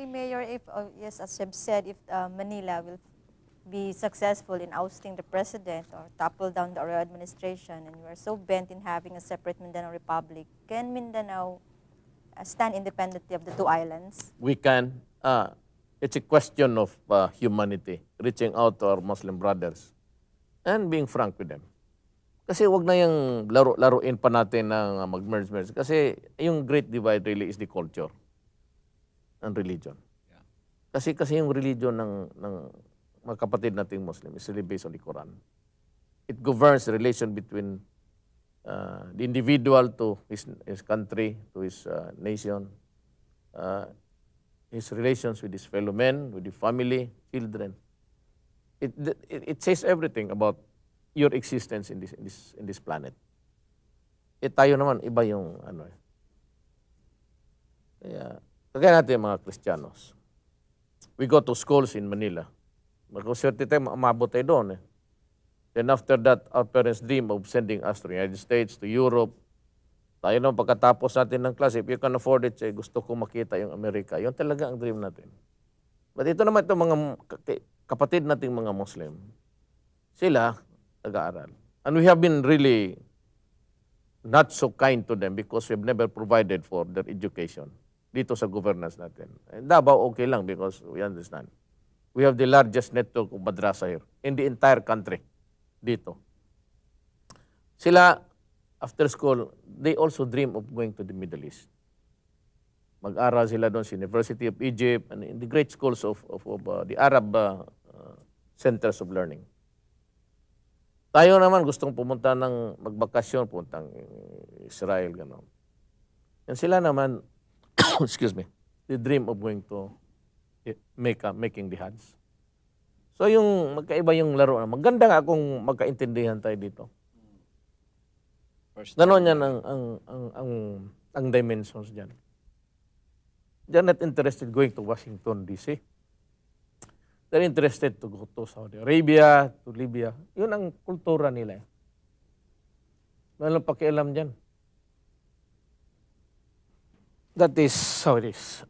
Okay, Mayor, if, uh, yes, as you've said, if uh, Manila will be successful in ousting the president or topple down the Arroyo administration, and you are so bent in having a separate Mindanao Republic, can Mindanao uh, stand independently of the two islands? we can, uh, it's a question of uh, humanity, reaching out to our Muslim brothers and being frank with them. Kasi wag na yung laro-laruin pa natin ng uh, mag-merge-merge. Kasi yung great divide really is the culture and religion. Kasi kasi yung religion ng, ng mga kapatid nating Muslim is really based on the Quran. It governs the relation between uh, the individual to his, his country, to his uh, nation, uh, his relations with his fellow men, with the family, children. It, it, it says everything about your existence in this, in this, in this planet. Eh tayo naman, iba yung ano eh. Kaya, kagaya natin mga Kristiyanos. We go to schools in Manila. Magkaswerte tayo, umabot tayo doon eh. Then after that, our parents dream of sending us to the United States, to Europe. Tayo naman, pagkatapos natin ng class, if you can afford it, say, gusto ko makita yung Amerika. Yun talaga ang dream natin. But ito naman itong mga ka- kapatid nating mga Muslim. Sila, nag-aaral. And we have been really not so kind to them because we've never provided for their education dito sa governance natin. And Davao, okay lang because we understand. We have the largest network of madrasa here in the entire country dito. Sila, after school, they also dream of going to the Middle East. Mag-aral sila doon sa University of Egypt and in the great schools of, of, of uh, the Arab uh, centers of learning. Tayo naman gustong pumunta ng magbakasyon, puntang Israel, gano'n. And sila naman, excuse me, they dream of going to eh, Mecca, making the Hajj. So yung magkaiba yung laro. Maganda nga kung magkaintindihan tayo dito. First Ganon yan ang, ang, ang, ang, ang dimensions dyan. They're not interested going to Washington, D.C. They're interested to go to Saudi Arabia, to Libya. Yun ang kultura nila. eh. Walang pakialam dyan. That is how it is.